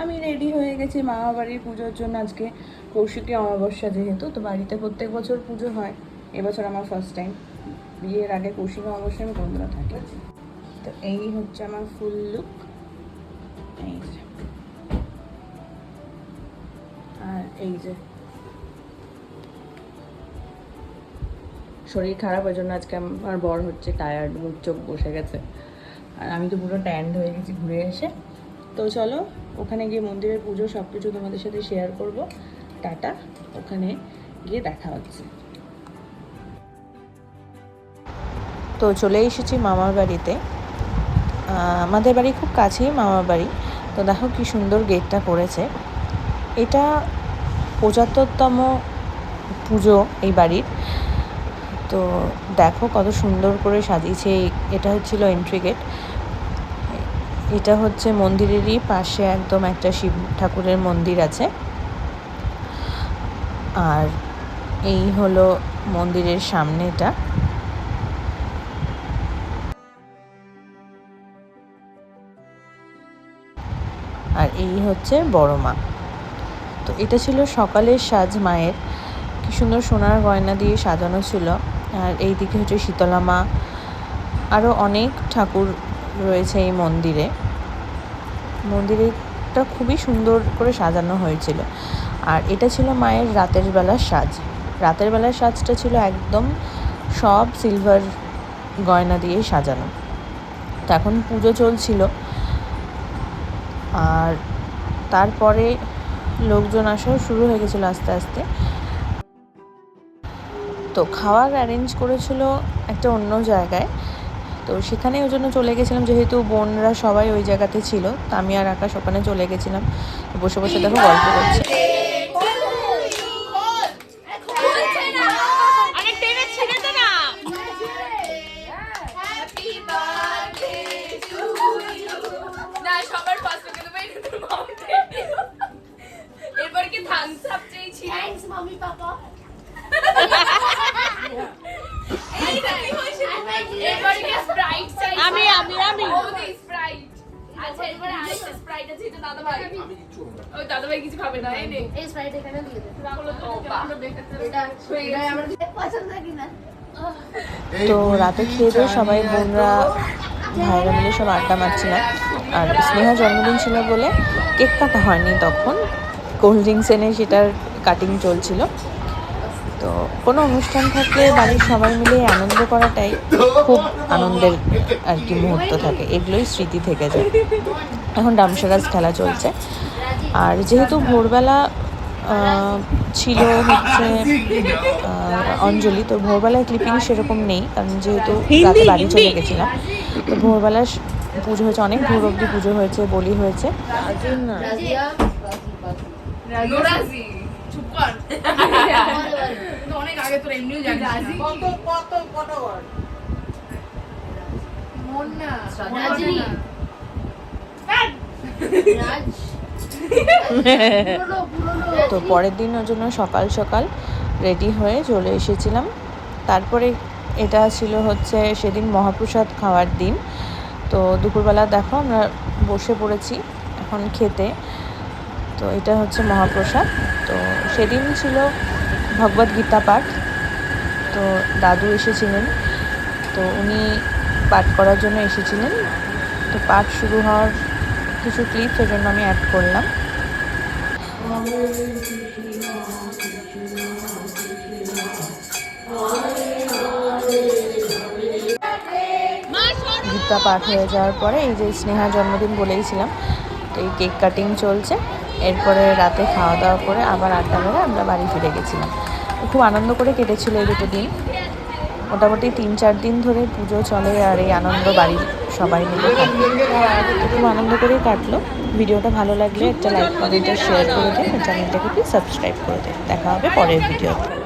আমি রেডি হয়ে গেছি মামা বাড়ির পুজোর জন্য আজকে কৌশিকী অমাবস্যা যেহেতু, তো বাড়িতে প্রত্যেক বছর পুজো হয়। এবছর আমার ফার্স্ট টাইম বিয়ের আগে কৌশিকী অমাবস্যা আমি কোনদিনও থাকি। তো এই হচ্ছে আমার ফুল লুক এই যে। আর এই যে। শরীর খারাপ ওই জন্য আজকে আমার বর হচ্ছে টায়ার্ড চোখ বসে গেছে। আর আমি তো পুরো ট্যান্ড হয়ে গেছি ঘুরে এসে। তো চলো, ওখানে গিয়ে মন্দিরের পুজো সব কিছু তোমাদের সাথে শেয়ার করব। টাটা, ওখানে গিয়ে দেখা হচ্ছে। তো চলে এসেছি মামার বাড়িতে। আমাদের বাড়ি খুব কাছেই মামার বাড়ি। তো দেখো কি সুন্দর গেটটা করেছে। এটা পঁচাত্তরতম পুজো এই বাড়ির। তো দেখো কত সুন্দর করে সাজিয়েছে। এটা হচ্ছিল এন্ট্রি গেট এটা হচ্ছে মন্দিরেরই পাশে একদম একটা শিব ঠাকুরের মন্দির আছে। আর এই হলো মন্দিরের সামনেটা আর এই হচ্ছে বড় মা। তো এটা ছিল সকালের সাজ মায়ের। কি সুন্দর সোনার গয়না দিয়ে সাজানো ছিল। আর এই দিকে হচ্ছে শীতলা মা। আরও অনেক ঠাকুর রয়েছে এই মন্দিরে। মন্দিরেটা খুবই সুন্দর করে সাজানো হয়েছিল। আর এটা ছিল মায়ের রাতের বেলার সাজ। রাতের বেলার সাজটা ছিল একদম সব সিলভার গয়না দিয়ে সাজানো। তো এখন পুজো চলছিল। আর তারপরে লোকজন আসাও শুরু হয়ে গেছিল আস্তে আস্তে। তো খাওয়ার অ্যারেঞ্জ করেছিল একটা অন্য জায়গায়। তো সেখানে ওই জন্য চলে গেছিলাম। যেহেতু বোনরা সবাই ওই জায়গাতে ছিল তা আমি আর আকাশ ওখানে চলে গেছিলাম। বসে বসে দেখো গল্প করছে। কি থামস আপ থ্যাঙ্কস পাপা তো রাতে খেয়ে দিয়ে সবাই বোনরা ভাইরা মিলে সব আড্ডা মারছিলাম আর স্নেহা জন্মদিন ছিল বলে কেক কাটা হয়নি তখন। কোল্ড ড্রিঙ্কস এনে সেটার কাটিং চলছিল। তো কোনো অনুষ্ঠান থাকলে বাড়ির সবাই মিলে আনন্দ করাটাই খুব আনন্দের আর কি মুহূর্ত থাকে। এগুলোই স্মৃতি থেকে যায়। এখন ডামসারাজ খেলা চলছে। আর যেহেতু ভোরবেলা ছিল হচ্ছে অঞ্জলি তো ভোরবেলায় ক্লিপিং সেরকম নেই কারণ যেহেতু রাতে বাড়ি চলে গেছিলাম তো ভোরবেলা পুজো হয়েছে অনেক ভোর অব্দি পুজো হয়েছে বলি হয়েছে। চুপ কর তো অনেক আগে তোর এমনিও জানিস কত কত কত মন। না পুরনো তো পরের দিন ওর জন্য সকাল সকাল রেডি হয়ে চলে এসেছিলাম। তারপরে এটা ছিল হচ্ছে সেদিন মহাপ্রসাদ খাওয়ার দিন। তো দুপুরবেলা দেখো আমরা বসে পড়েছি এখন খেতে। তো এটা হচ্ছে মহাপ্রসাদ। তো সেদিন ছিল ভগবদ গীতা পাঠ। তো দাদু এসেছিলেন। তো উনি পাঠ করার জন্য এসেছিলেন। তো পাঠ শুরু হওয়ার কিছু ক্লিপ জন্য আমি অ্যাড করলাম। গীতা পাঠ হয়ে যাওয়ার পরে এই যে স্নেহা জন্মদিন বলেইছিলাম, তো এই কেক কাটিং চলছে। এরপরে রাতে খাওয়া দাওয়া করে আবার আড্ডা মেরে আমরা বাড়ি ফিরে গেছিলাম। খুব আনন্দ করে কেটেছিল এই দুটো দিন। মোটামুটি তিন চার দিন ধরে পুজো চলে আর এই আনন্দ বাড়ির সবাই মিলে খুব আনন্দ করেই কাটলো। ভিডিওটা ভালো লাগলে একটা লাইক কমেন্ট শেয়ার করে দিন। চ্যানেলটাকে প্লিজ সাবস্ক্রাইব করে দিন। দেখা হবে পরের ভিডিওতে।